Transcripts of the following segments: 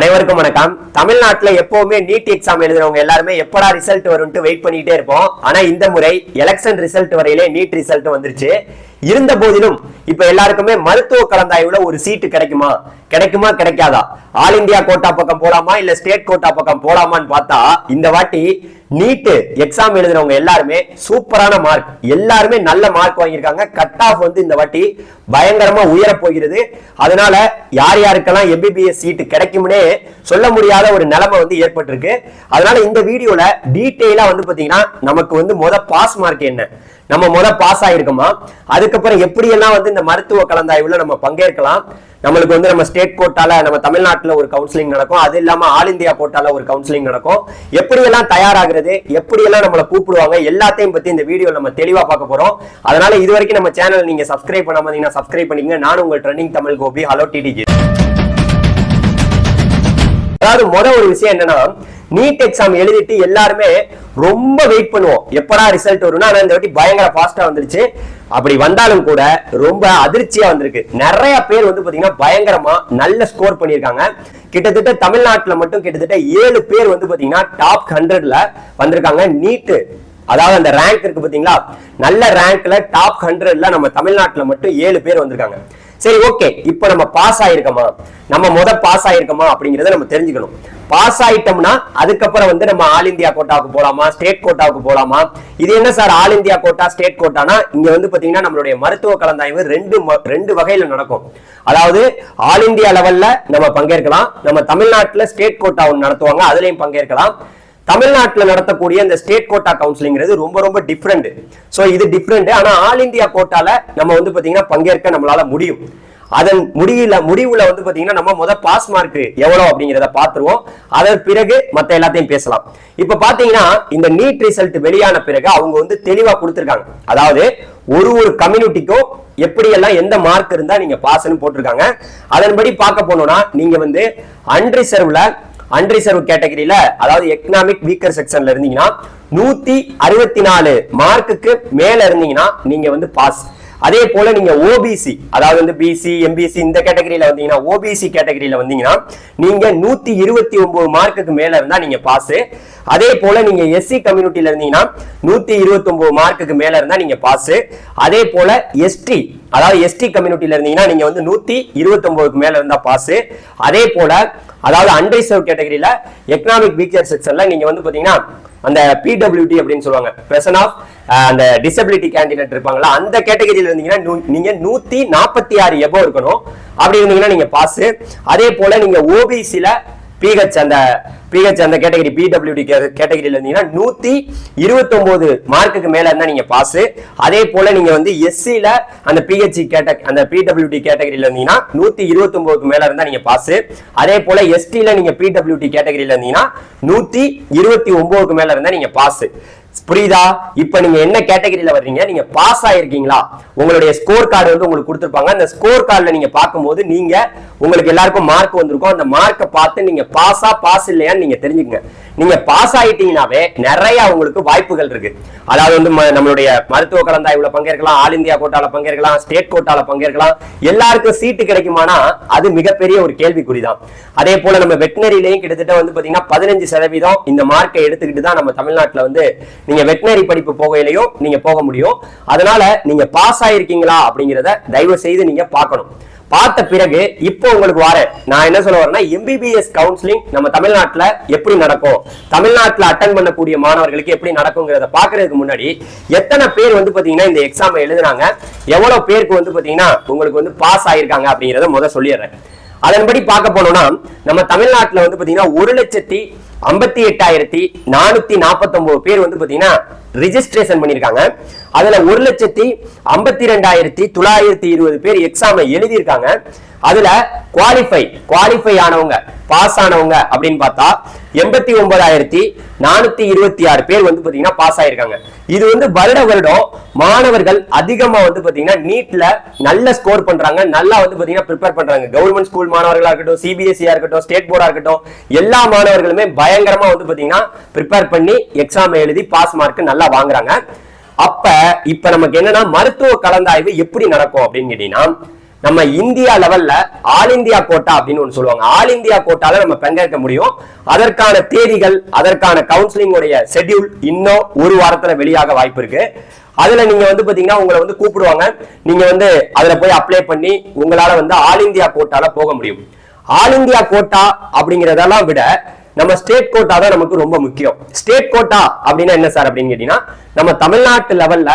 அனைவருக்கும் வணக்கம். தமிழ்நாட்டுல எப்பவுமே நீட் எக்ஸாம் எழுதுறவங்க எல்லாருமே எப்படா ரிசல்ட் வரும்ட்டு வெயிட் பண்ணிட்டே இருப்போம். ஆனா இந்த முறை எலெக்ஷன் ரிசல்ட் வரையிலே நீட் ரிசல்ட் வந்துருச்சு. இருந்த போதிலும் இப்ப எல்லாருக்குமே மருத்துவ கலந்தாய்வுல ஒரு சீட்டு கிடைக்குமா? கிடைக்குமா கிடைக்காதா? ஆல் இந்தியா கோட்டா பக்கம் போலாமா? இல்ல ஸ்டேட் கோட்டா பக்கம் போலாமான்னு பார்த்தா இந்த வாட்டி நீட்டு எக்ஸாம் எழுதுறவங்க எல்லாருமே சூப்பரான மார்க் எல்லாருமே நல்ல மார்க் வாங்கியிருக்காங்க. கட் ஆஃப் வந்து இந்த வாட்டி பயங்கரமா உயர போகிறது அதனால யார் யாருக்கெல்லாம் எம்பிபிஎஸ் சீட்டு கிடைக்கும்னே சொல்ல முடியாத ஒரு நிலைமை வந்து ஏற்பட்டிருக்கு. அதனால இந்த வீடியோல டீட்டெயிலா வந்து பாத்தீங்கன்னா நமக்கு வந்து முத பாஸ் மார்க் என்ன? நம்ம முத பாஸ் ஆயிருக்கோமா? அதுக்கப்புறம் எப்படியெல்லாம் வந்து இந்த மருத்துவ கலந்தாய்வுல நம்ம பங்கேற்கலாம்? நம்மளுக்கு வந்து நம்ம ஸ்டேட் கோட்டால நம்ம தமிழ்நாட்டுல ஒரு கவுன்சிலிங் நடக்கும். அது இல்லாம ஆல் இந்தியா கோட்டால ஒரு கவுன்சிலிங் நடக்கும். எப்படியெல்லாம் தயாராகிறது எப்படியெல்லாம் நம்மளை கூப்பிடுவாங்க எல்லாத்தையும் பத்தி இந்த வீடியோ நம்ம தெளிவா பார்க்க போறோம். அதனால இது வரைக்கும் நம்ம சேனல் நீங்க சப்ஸ்கிரைப் பண்ணாம இருந்தீங்கன்னா சப்ஸ்கிரைப் பண்ணிக்கங்க. நான் உங்கள் trending Tamil Gopi hello TTG அதாவது முத ஒரு விஷயம் என்னன்னா நீட் எக்ஸாம் எழுதிட்டு எல்லாருமே ரொம்ப வெயிட் பண்ணுவோம். எப்படா ரிசல்ட் வரும்னா ஆனா இந்த வாட்டி பயங்கர ஃபாஸ்டா வந்துருச்சு. அப்படி வந்தாலும் கூட ரொம்ப அதிர்ச்சியா வந்திருக்கு. நிறைய பேர் வந்து பாத்தீங்கன்னா பயங்கரமா நல்ல ஸ்கோர் பண்ணியிருக்காங்க. கிட்டத்தட்ட தமிழ்நாட்டுல மட்டும் கிட்டத்தட்ட ஏழு பேர் வந்து பாத்தீங்கன்னா டாப் ஹண்ட்ரட்ல வந்திருக்காங்க. நீட்டு அதாவது அந்த ரேங்க் இருக்கு பாத்தீங்களா? நல்ல ரேங்க்ல டாப் ஹண்ட்ரட்ல நம்ம தமிழ்நாட்டுல மட்டும் ஏழு பேர் வந்திருக்காங்க. சரி ஓகே இப்போ நம்ம பாஸ் ஆயிருக்கோமா? நம்ம முத பாஸ் ஆயிருக்கோமா அப்படிங்கறத நம்ம தெரிஞ்சுக்கணும். பாஸ் ஆயிட்டோம்னா அதுக்கப்புறம் வந்து நம்ம ஆல் இந்தியா கோட்டாவுக்கு போலாமா? ஸ்டேட் கோட்டாவுக்கு போலாமா? இது என்ன sir all India quota state கோட்டானா இங்க வந்து பாத்தீங்கன்னா நம்மளுடைய மருத்துவ கலந்தாய்வு ரெண்டு ரெண்டு வகையில நடக்கும். அதாவது ஆல் இந்தியா லெவல்ல நம்ம பங்கேற்கலாம். நம்ம தமிழ்நாட்டுல ஸ்டேட் கோட்டா ஒன்று நடத்துவாங்க அதுலயும் பங்கேற்கலாம். தமிழ்நாட்டில் நடத்தக்கூடிய இந்த ஸ்டேட் கோட்டா கவுன்சிலிங்கிறது ரொம்ப ரொம்ப டிஃப்ரெண்ட் ஸோ இது டிஃப்ரெண்ட் ஆனா ஆல் இந்தியா கோட்டால நம்ம வந்து பாத்தீங்கன்னா பங்கேற்க நம்மளால முடியும். அதன் முடியல முடிவுல வந்து பாத்தீங்கன்னா நம்ம முத பாஸ் மார்க் எவ்வளவு அப்படிங்கிறத பாத்துருவோம் அதன் பிறகு மத்த எல்லாத்தையும் பேசலாம். இப்ப பாத்தீங்கன்னா இந்த நீட் ரிசல்ட் வெளியான பிறகு அவங்க வந்து தெளிவா கொடுத்திருக்காங்க. அதாவது ஒரு ஒரு கம்யூனிட்டிக்கும் எப்படியெல்லாம் எந்த மார்க் இருந்தா நீங்க பாஸ்ன்னு போட்டிருக்காங்க. அதன்படி பார்க்க போனோம்னா நீங்க வந்து அன்ரிசர்வ்ல அன்ரிசர்வ் கேட்டகரியில அதாவது எக்கனாமிக் வீக்கர் செக்ஷன்ல இருந்தீங்கன்னா நூத்தி அறுபத்தி நாலு மார்க்குக்கு மேல இருந்தீங்கன்னா நீங்க வந்து பாஸ் அதே போல நீங்க ஓபிசி அதாவது வந்து பிசி எம்பிசி இந்த கேட்டகரியில வந்தீங்கன்னா ஓபிசி கேட்டகரியில வந்தீங்கன்னா நீங்க நூத்தி இருபத்தி ஒன்பது மார்க்குக்கு மேல இருந்தா நீங்க பாஸ் அதே போல நீங்க எஸ்சி கம்யூனிட்டியில இருந்தீங்கன்னா நூத்தி இருபத்தி ஒன்பது மார்க்குக்கு மேல இருந்தா நீங்க பாஸ் அதே போல எஸ்டி அதாவது எஸ்டி கம்யூனிட்டியில இருந்தீங்கன்னா நீங்க வந்து நூத்தி இருபத்தி ஒன்பதுக்கு மேல இருந்தா பாஸ் அதே போல அதாவது அன்ரிசர்வ் கேட்டகரியில எக்கனாமிக் வீக்கர் செக்ஷன்ல நீங்க வந்து பாத்தீங்கன்னா அந்த பிடபிள்யூடி அப்படின்னு சொல்லுவாங்க. பெர்சன் ஆஃப் அந்த டிசபிலிட்டி கேண்டிடேட் இருப்பாங்களா அந்த கேட்டகரியில இருந்தீங்கன்னா நூ- நீங்க நூத்தி நாற்பத்தி ஆறு எபோ இருக்கணும். அப்படி இருந்தீங்கன்னா நீங்க பாஸ் அதே போல நீங்க ஓபிசில பிஹெச் அந்த பிஹெச் அந்த கேட்டகரி பிடபிள்யூடி கேட்டகரியில் இருந்தீங்கன்னா நூத்தி இருபத்தொம்போது மார்க்குக்கு மேல இருந்தால் நீங்க பாஸ் அதே போல நீங்க வந்து எஸ்சில அந்த பிஹெச் கேட்ட அந்த பிடபிள்யூடி கேட்டகரியில் இருந்தீங்கன்னா நூத்தி இருபத்தொம்போதுக்கு மேலே மேல நீங்கள் பாஸு அதே போல எஸ்டியில் நீங்க பிடபிள்யூடி கேட்டகரியில் இருந்தீங்கன்னா நூத்தி இருபத்தி ஒம்போதுக்கு மேல இருந்தால் நீங்க பாஸ் புரியுதா? இப்ப நீங்க என்ன கேட்டகரியில வர்றீங்க? நீங்க பாஸ் ஆயிருக்கீங்களா? உங்களுடைய ஸ்கோர் கார்டு வந்து உங்களுக்கு கொடுத்துருப்பாங்க. அந்த ஸ்கோர் கார்டுல நீங்க பார்க்கும்போது நீங்க உங்களுக்கு எல்லாருக்கும் மார்க் வந்திருக்கும். அந்த மார்க்கை பார்த்து நீங்க பாஸா பாஸ் இல்லையான்னு நீங்க தெரிஞ்சுக்கங்க. நீங்க பாஸ் ஆயிட்டீங்கன்னாவே நிறைய உங்களுக்கு வாய்ப்புகள் இருக்கு. அதாவது வந்து நம்மளுடைய மருத்துவ கலந்தாய்வுல பங்கேற்கலாம் ஆல் இந்தியா கோட்டால பங்கேற்கலாம் ஸ்டேட் கோட்டால பங்கேற்கலாம். எல்லாருக்கும் சீட்டு கிடைக்குமானா அது மிகப்பெரிய ஒரு கேள்விக்குறிதான். அதே போல நம்ம வெட்டினரிலையும் கிட்டத்தட்ட வந்து பாத்தீங்கன்னா பதினஞ்சு சதவீதம் இந்த மார்க்கை எடுத்துக்கிட்டு தான் நம்ம தமிழ்நாட்டுல வந்து நீங்க வெட்டினரி படிப்பு போகையிலையும் நீங்க போக முடியும். அதனால நீங்க பாஸ் ஆயிருக்கீங்களா அப்படிங்கிறத தயவு செய்து நீங்க பார்க்கணும். பார்த்த பிறகு இப்போ உங்களுக்கு வர நான் என்ன சொல்ல வரேன்னா எம்பிபிஎஸ் கவுன்சிலிங் நம்ம தமிழ்நாட்டில் எப்படி நடக்கும்? தமிழ்நாட்டுல அட்டன் பண்ணக்கூடிய மாணவர்களுக்கு எப்படி நடக்குங்கிறத பாக்குறதுக்கு முன்னாடி எத்தனை பேர் வந்து பாத்தீங்கன்னா இந்த எக்ஸாம் எழுதுனாங்க? எவ்வளவு பேருக்கு வந்து பாத்தீங்கன்னா உங்களுக்கு வந்து பாஸ் ஆயிருக்காங்க அப்படிங்கறத முத சொல்லிடுறேன். அதன்படி பார்க்க போனோம்னா நம்ம தமிழ்நாட்டுல வந்து பாத்தீங்கன்னா ஒரு லட்சத்தி ஐம்பத்தி எட்டாயிரத்தி நானூத்தி நாற்பத்தி ஒன்பது பேர் வந்து பாத்தீங்கன்னா ரிஜிஸ்ட்ரேஷன் பண்ணியிருக்காங்க. அதுல ஒரு லட்சத்தி ஐம்பத்தி ரெண்டாயிரத்தி தொள்ளாயிரத்தி இருபது பேர் எக்ஸாம் எழுதியிருக்காங்க. அதுல குவாலிஃபை குவாலிஃபை ஆனவங்க பாஸ் ஆனவங்க அப்படின்னு பார்த்தா எண்பத்தி ஒன்பதாயிரத்தி நானூத்தி இருபத்தி ஆறு பேர் வந்து பாத்தீங்கன்னா பாஸ் ஆயிருக்காங்க. இது வந்து வருட வருடம் மாணவர்கள் அதிகமா வந்து பாத்தீங்கன்னா நீட்ல நல்ல ஸ்கோர் பண்றாங்க. நல்லா வந்து பாத்தீங்கன்னா ப்ரிப்பேர் பண்றாங்க. கவர்மெண்ட் ஸ்கூல் மாணவர்களா இருக்கட்டும் சிபிஎஸ்சியா இருக்கட்டும் ஸ்டேட் போர்டா இருக்கட்டும் எல்லா மாணவர்களுமே பயங்கரமா வந்து பாத்தீங்கன்னா ப்ரிப்பேர் பண்ணி எக்ஸாம் எழுதி பாஸ் மார்க் நல்லா வாங்குறாங்க. அப்ப இப்ப நமக்கு என்னன்னா மருத்துவ கலந்தாய்வு எப்படி நடக்கும் அப்படின்னு கேட்டீங்கன்னா நம்ம இந்தியா லெவல்ல ஆல் இந்தியா கோட்டா அப்படின்னு ஒன்று சொல்லுவாங்க. ஆல் இந்தியா கோட்டால நம்ம பங்கேற்க முடியும். அதற்கான தேதிகள் அதற்கான கவுன்சிலிங் உடைய ஷெட்யூல் இன்னும் ஒரு வாரத்துல வெளியாக வாய்ப்பு இருக்கு. அதுல நீங்க வந்து பாத்தீங்கன்னா உங்களை வந்து கூப்பிடுவாங்க. நீங்க வந்து அதுல போய் அப்ளை பண்ணி உங்களால வந்து ஆல் இந்தியா கோட்டால போக முடியும். ஆல் இந்தியா கோட்டா அப்படிங்கறதெல்லாம் விட நம்ம ஸ்டேட் கோட்டா தான் நமக்கு ரொம்ப முக்கியம். ஸ்டேட் கோட்டா அப்படின்னா என்ன சார் அப்படின்னு கேட்டீங்கன்னா நம்ம தமிழ்நாட்டு லெவல்ல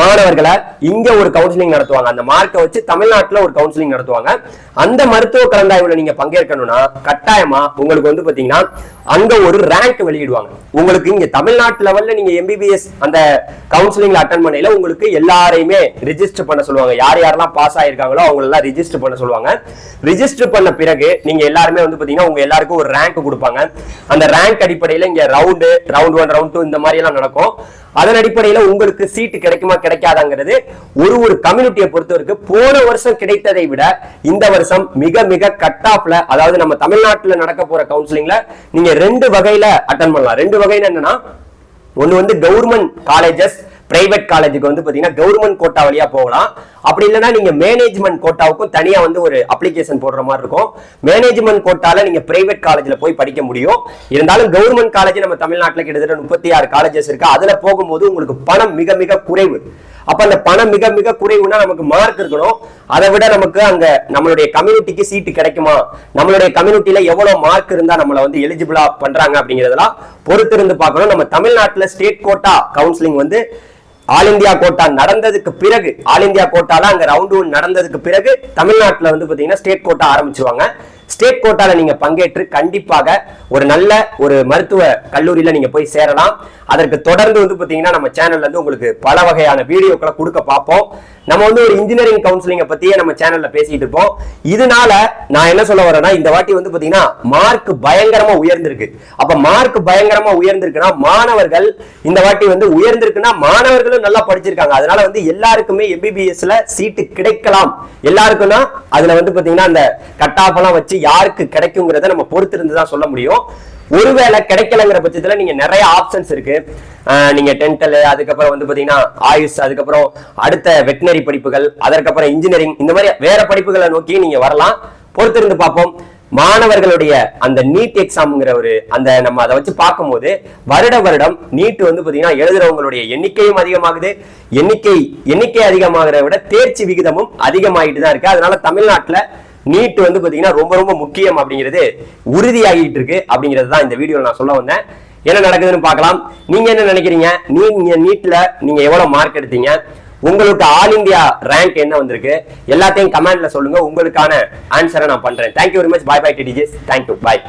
மாணவர்களை இங்க ஒரு கவுன்சிலிங் நடத்துவாங்க. அந்த மார்க்கை வச்சு தமிழ்நாட்டுல ஒரு கவுன்சிலிங் நடத்துவாங்க. அந்த மருத்துவ கலந்தாய்வுல நீங்க பங்கேற்கணும்னா கட்டாயமா உங்களுக்கு வந்து பாத்தீங்கன்னா அங்க ஒரு ரேங்க் வெளியிடுவாங்க. உங்களுக்கு இங்க தமிழ்நாட்டு லெவல்ல நீங்க எம்பிபிஎஸ் அந்த கவுன்சிலிங்ல அட்டன் பண்ணையில உங்களுக்கு எல்லாரையுமே ரிஜிஸ்டர் பண்ண சொல்லுவாங்க. யார் யாரெல்லாம் பாஸ் ஆயிருக்காங்களோ அவங்க எல்லாம் ரிஜிஸ்டர் பண்ண சொல்லுவாங்க. ரிஜிஸ்டர் பண்ண பிறகு நீங்க எல்லாருமே வந்து பாத்தீங்கன்னா உங்க எல்லாருக்கும் ஒரு ரேங்க் கொடுப்பாங்க. அந்த ரேங்க் அடிப்படையில இங்க round round one round two இந்த மாதிரி எல்லாம் நடக்கும். அதன் அடிப்படையில உங்களுக்கு சீட்டு கிடைக்குமா கிடைக்காதாங்கிறது ஒரு ஒரு கம்யூனிட்டியை பொறுத்தவரைக்கும் போன வருஷம் கிடைத்ததை விட இந்த வருஷம் மிக மிக கட் ஆஃப்ல அதாவது நம்ம தமிழ்நாட்டில் நடக்க போற கவுன்சிலிங்ல நீங்க ரெண்டு வகையில அட்டன் பண்ணலாம். ரெண்டு வகையில என்னன்னா ஒன்னு வந்து கவர்மெண்ட் காலேஜஸ் பிரைவேட் காலேஜுக்கு வந்து பார்த்தீங்கன்னா கவர்மெண்ட் கோட்டா வழியா போகலாம். அப்படி இல்லைன்னா நீங்க மேனேஜ்மெண்ட் கோட்டாவுக்கும் தனியா வந்து ஒரு அப்ளிகேஷன் போடுற மாதிரி இருக்கும். மேனேஜ்மெண்ட் கோட்டால நீங்க பிரைவேட் காலேஜ்ல போய் படிக்க முடியும். இருந்தாலும் கவர்மெண்ட் காலேஜ் நம்ம தமிழ்நாட்டில் கிட்டத்தட்ட முப்பத்தி ஆறு காலேஜஸ் இருக்கு. அதுல போகும்போது உங்களுக்கு பணம் மிக மிக குறைவு. அப்ப அந்த பணம் மிக மிக குறைவுனா நமக்கு மார்க் இருக்கணும். அதை விட நமக்கு அங்க நம்மளுடைய கம்யூனிட்டிக்கு சீட்டு கிடைக்குமா? நம்மளுடைய கம்யூனிட்டியில எவ்வளவு மார்க் இருந்தா நம்மளை வந்து எலிஜிபிளா பண்றாங்க அப்படிங்கறதெல்லாம் பொறுத்திருந்து பார்க்கணும். நம்ம தமிழ்நாட்டுல ஸ்டேட் கோட்டா கவுன்சிலிங் வந்து ஆல் இந்தியா கோட்டா நடந்ததுக்கு பிறகு ஆல் இந்தியா கோட்டால அங்க ரவுண்ட் ஒன் நடந்ததுக்கு பிறகு தமிழ்நாட்டுல வந்து பாத்தீங்கன்னா ஸ்டேட் கோட்டா ஆரம்பிச்சுவாங்க ஸ்டேட் கோட்டால நீங்க பங்கேற்று கண்டிப்பாக ஒரு நல்ல ஒரு மருத்துவ கல்லூரியில நீங்க போய் சேரலாம். அதற்கு தொடர்ந்து வந்து பாத்தீங்கன்னா நம்ம சேனல்ல இருந்து உங்களுக்கு பல வகையான வீடியோக்களை கொடுக்க பார்ப்போம். நம்ம வந்து ஒரு இன்ஜினியரிங் கவுன்சிலிங்கை பத்தியே நம்ம சேனல்ல பேசிட்டு இருப்போம். இதனால நான் என்ன சொல்ல வரேன்னா இந்த வாட்டி வந்து பாத்தீங்கன்னா மார்க் பயங்கரமா உயர்ந்திருக்கு. அப்ப மார்க் பயங்கரமா உயர்ந்திருக்குன்னா மாணவர்கள் இந்த வாட்டி வந்து உயர்ந்திருக்குன்னா மாணவர்களும் நல்லா படிச்சிருக்காங்க. அதனால வந்து எல்லாருக்குமே எம்பிபிஎஸ்ல சீட்டு கிடைக்கலாம். எல்லாருக்கும்னா அதுல வந்து பாத்தீங்கன்னா அந்த கட் எல்லாம் வச்சு யாருக்கு கிடைக்குங்கிறத நம்ம பொறுத்திருந்து தான் சொல்ல முடியும். ஒருவேளை கிடைக்கலங்கிற பட்சத்துல நீங்க நிறைய ஆப்ஷன்ஸ் இருக்கு. நீங்க டென்டல் அதுக்கப்புறம் வந்து பாத்தீங்கன்னா ஆயுஷ் அதுக்கப்புறம் அடுத்த வெட்டினரி படிப்புகள் அதற்கப்புறம் இன்ஜினியரிங் இந்த மாதிரி வேற படிப்புகளை நோக்கி நீங்க வரலாம். பொறுத்திருந்து பார்ப்போம். மாணவர்களுடைய அந்த நீட் எக்ஸாம்ங்கிற ஒரு அந்த நம்ம அதை வச்சு பார்க்கும்போது வருட வருடம் நீட் வந்து பாத்தீங்கன்னா எழுதுறவங்களுடைய எண்ணிக்கையும் அதிகமாகுது. எண்ணிக்கை எண்ணிக்கை அதிகமாகிறத விட தேர்ச்சி விகிதமும் அதிகமாகிட்டு தான் இருக்கு. அதனால தமிழ்நாட்டுல நீட் வந்து பாத்தீங்கன்னா ரொம்ப ரொம்ப முக்கியம் அப்படிங்கிறது உறுதியாகிட்டு இருக்கு அப்படிங்கிறது தான் இந்த வீடியோவில் நான் சொல்ல வந்தேன். என்ன நடக்குதுன்னு பார்க்கலாம். நீங்க என்ன நினைக்கிறீங்க? நீங்க நீட்ல நீங்க எவ்வளவு மார்க் எடுத்தீங்க? உங்களுக்கு ஆல் இந்தியா ரேங்க் என்ன வந்திருக்கு? எல்லாத்தையும் கமெண்ட்ல சொல்லுங்க. உங்களுக்கான ஆன்சரை நான் பண்றேன். Thank you very much bye bye டிடிஜிஸ் thank you bye